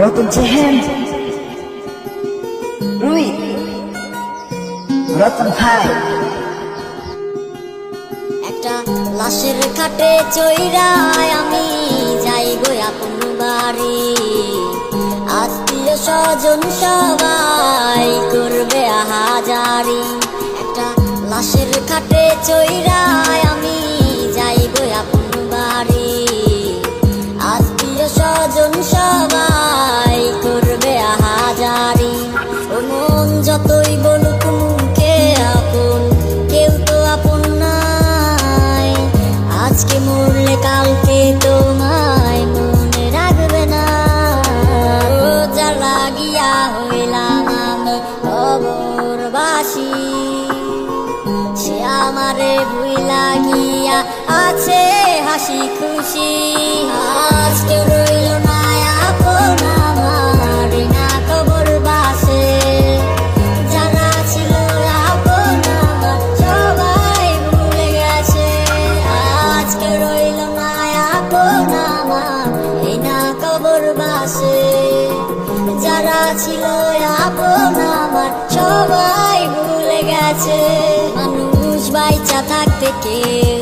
রতন চেহেন রুই রতন ভাই একটা লাশের খাটে চইরায় আমি যাই গো আপন বাড়ি। আত্মীয় স্বজন সবাই করবে আহাজারি। একটা লাশের খাটে চইরায় যতই বলুক মুখে আপন, কেউ তো আপন নাই। আজকে মরলে কালকে তোমায় মনে রাখবে না। ও যা লাগিয়া হইলাম আমি খবরবাসী সে আমারে ভুই লাগিয়া আছে হাসি খুশি। না খবর বাসে। যারা ছিল আপন আমার সবাই ভুলে গেছে। মানুষ বাইচা থাকতে কেউ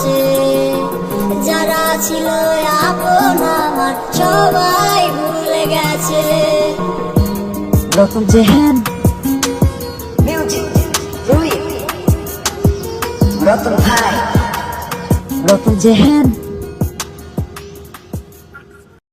বাসে যারা ছিল আপন আমার সবাই ভুলে গেছে। রকম জেহেন। মিউজিক রুই। রতন ভাই। রতন চেহেন